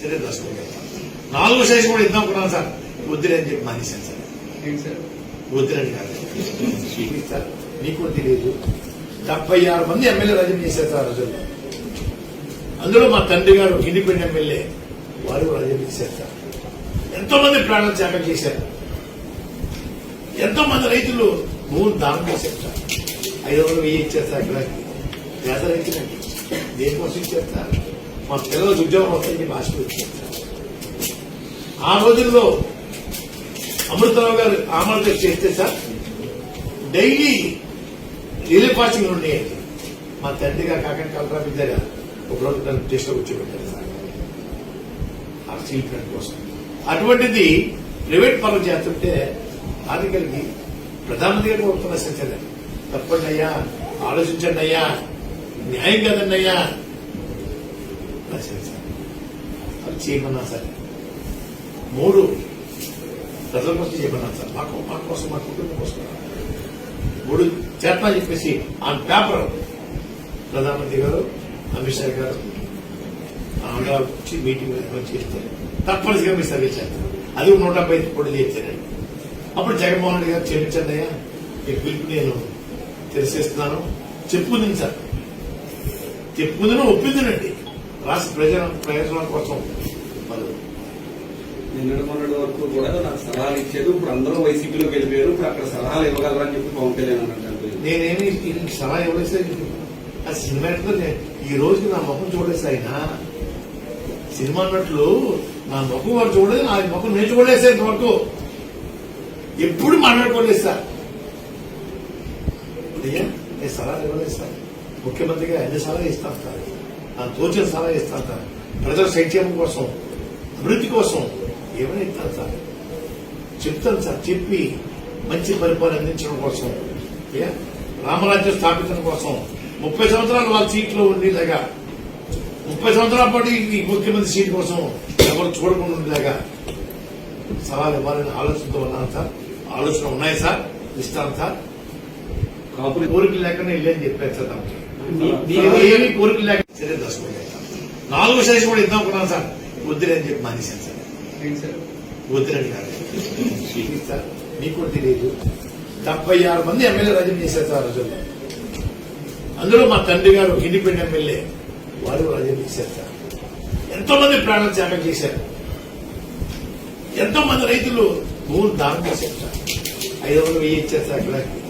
దర్శనం నాలుగు సైజు కూడా ఇద్దాం అనుకున్నాను సార్. వద్దులేని చెప్పి మానేశాను సార్. వద్దులని కాదు. సార్ మీకు కూడా తెలియదు డెబ్బై ఆరు మంది ఎమ్మెల్యే రాజీనామా చేశారు సార్ రోజుల్లో. అందులో మా తండ్రి గారు ఇండిపెండెంట్ ఎమ్మెల్యే వారు కూడా రాజీనామా చేశారు సార్. ఎంతో మంది ప్రాణాలు త్యాగం చేశారు. ఎంతో మంది రైతులు భూములు దానం చేశారు సార్. ఐదు వందలు వెయ్యి ఇచ్చారు సార్ ఎకరాకి పేద రైతులండి దేనికోసం ఇచ్చారు సార్? మా పిల్లలకు ఉద్యోగం వస్తాయని చెప్పి ఆ రోజుల్లో అమృతరావు గారు ఆమరణ చేస్తే సార్ డైలీ రిలే పాసింగ్ ఉండేది మా తండ్రి గారు కాకండి కలరా విద్య ఒకరోజు నన్ను టెస్ట్ కూర్చోబెట్టారు సార్. ఆ స్టీల్ కోసం అటువంటిది ప్రైవేట్ పనులు చేస్తుంటే ఆర్థికలకి ప్రధానమంత్రి గారు కోరుతున్న సంచలనం. తప్పండి అయ్యా ఆలోచించండి అయ్యా న్యాయం కదండి అయ్యా. రాశారు సార్ అది చేయమన్నా సరే. మూడు ప్రజల కోసం చేయమన్నా సార్. మాకు మా కోసం మా కుటుంబం కోసం. మూడు చేతనా చెప్పేసి ఆన్ పేపర్ ప్రధానమంత్రి గారు అమిత్ షా గారు ఆంధ్ర వచ్చి మీటింగ్ చేస్తే తప్పనిసరిగా మీరు సర్వీస్ చేస్తారు అది నూట డెబ్బై ఐదు కోట్లు చేశారండి అప్పుడు జగన్మోహన్ రెడ్డి గారు క్షమించండి అయ్యా మీ పిలుపు నేను తెలిసేస్తున్నాను చెప్పుకుంది సార్. చెప్పుకుందని ఒప్పిందినండి రాష్ట్ర ప్రజల ప్రయోజనాల కోసం. వాళ్ళు నిన్నటి మొన్నటి వరకు కూడా నాకు సలహాలు ఇచ్చారు ఇప్పుడు అందరూ వైసీపీలోకి వెళ్ళిపోయారు ఇప్పుడు అక్కడ సలహాలు ఇవ్వగలరని చెప్పి పవన్ కళ్యాణ్ నేనేమి సలహా ఇవ్వలేదు ఆ సినిమా ఈ రోజు నా ముఖం చూడలేదు ఆయన. సినిమా అన్నట్లు నా ముఖం వారు చూడలేదు నా ముఖం నేను చూడలేదు ఇంతవరకు. ఎప్పుడు మాట్లాడుకోలేదు సార్. నేను సలహా ఇవ్వలేదు సార్. ముఖ్యమంత్రిగా ఎన్ని సలహా ఇస్తాను సార్. నా తోచిన సలహా ఇస్తాను సార్ ప్రజల సంక్షేమం కోసం అభివృద్ధి కోసం ఏమైనా ఇస్తాను సార్ చెప్తాను సార్ చెప్పి మంచి పరిపాలన అందించడం కోసం? రామరాజ్యం స్థాపించడం కోసం ముప్పై సంవత్సరాలు వాళ్ళ సీట్లో ఉండేలాగా ముప్పై సంవత్సరాల పాటు ఈ ముఖ్యమంత్రి సీట్ కోసం ఎవరు చూడకుండా ఉండేలాగా సవాల్ ఇవ్వాలని ఆలోచనతో ఉన్నాను సార్. ఆలోచన ఉన్నాయి సార్. ఇస్తాను సార్. కాపులు కోరికలు లేకుండా ఇల్లేని చెప్పారు సార్ ఏమీ కోరికలు లేక సరే దర్శనం నాలుగు సైజు కూడా ఇద్దాం అనుకున్నాను సార్. వద్దులేని చెప్పి మానేశాను సార్. వద్దులని కాదు. సార్? మీకు కూడా తెలియదు. డెబ్బై ఆరు మంది ఎమ్మెల్యే రాజీనామా చేశారు సార్ రోజుల్లో అందులో మా తండ్రి గారు ఇండిపెండెంట్ ఎమ్మెల్యే. వారు రాజీనామా చేశారు సార్. ఎంతో మంది ప్రాణాలు త్యాగం చేశారు. ఎంతో మంది రైతులు భూములు దానం చేశారు సార్. ఐదు వందలు వెయ్యి ఇచ్చారు సార్ ఎకరాకి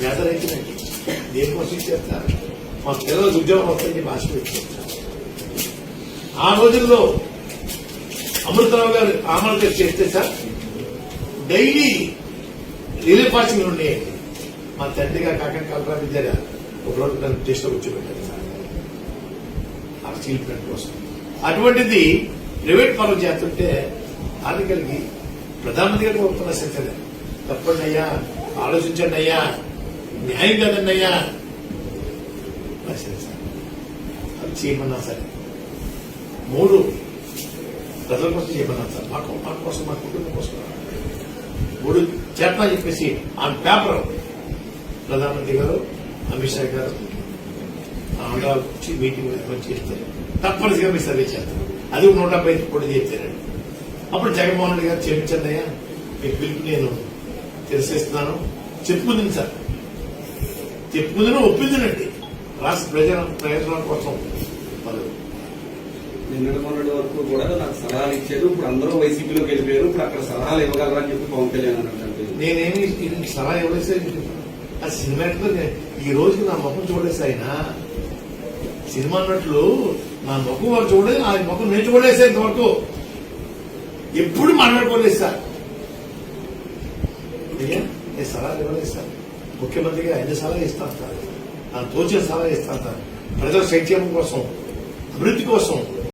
పేద రైతులండి దేనికోసం ఇచ్చారు సార్? మాకు పిల్లలకు ఉద్యోగం వస్తుంది చెప్పి ఆశ ఆ రోజుల్లో అమృతరావు గారు ఆమరణ చేస్తే సార్ డైలీ రిలే పాసింగ్ ఉండేయండి మా తండ్రి గారు కాకండి కలరా విద్య ఒక రోజు నన్ను టెస్ట్ కూర్చోబెట్టారు సార్. ఆ స్టీల్ ప్లాంట్ కోసం. అటువంటిది ప్రైవేట్ పనులు చేస్తుంటే ఆర్థికలకి ప్రధానమంత్రి గారికి ఒప్పుకున్న సంచలనం తప్పండి అయ్యా ఆలోచించండి అయ్యా న్యాయం కాదండి అయ్యా. రాశారు సార్ అది చేయమన్నా సరే. మూడు ప్రజల కోసం చేయమన్నా సార్. మాకు మా కోసం మా కుటుంబం కోసం. మూడు చేతనా చెప్పేసి ఆన్ పేపర్ ప్రధానమంత్రి గారు అమిత్ షా గారు ఆంధ్ర వచ్చి మీటింగ్ చేస్తారు. తప్పనిసరిగా మీ సర్వే చేస్తారు. అది నూట డెబ్బై ఐదు కోట్లు చేస్తారండి అప్పుడు జగన్మోహన్ రెడ్డి గారు క్షమించండి అయ్యా మీ పిలుపు నేను తెలిసేస్తున్నాను. చెప్పుకుంది సార్. చెప్పుకుందని ఒప్పిందినండి రాష్ట్ర ప్రజల ప్రయోజనాల కోసం వాళ్ళు నిన్నటి మొన్నటి వరకు కూడా నాకు సలహాలు ఇచ్చారు. ఇప్పుడు అందరూ వైసీపీలోకి వెళ్ళిపోయారు. ఇప్పుడు అక్కడ సలహాలు ఇవ్వగలరని చెప్పి పవన్ కళ్యాణ్ అన్నట్టు నేనేమి సలహా ఇవ్వలేదు సార్. ఆ సినిమా ఈ రోజు నా ముఖం చూడలేదు సార్ ఆయన. సినిమా అన్నట్లు నా ముఖం వారు చూడలేదు నా ముఖం నేను చూడలేదు సార్ ఇంతవరకు. ఎప్పుడు మాట్లాడుకోలేదు సార్. నేను సలహా ఇవ్వలేదు సార్. ముఖ్యమంత్రిగా ఎన్ని సలహా ఇస్తాను సార్. నా తోచిన సలహా ఇస్తాను సార్ ప్రజల సంక్షేమం కోసం అభివృద్ధి కోసం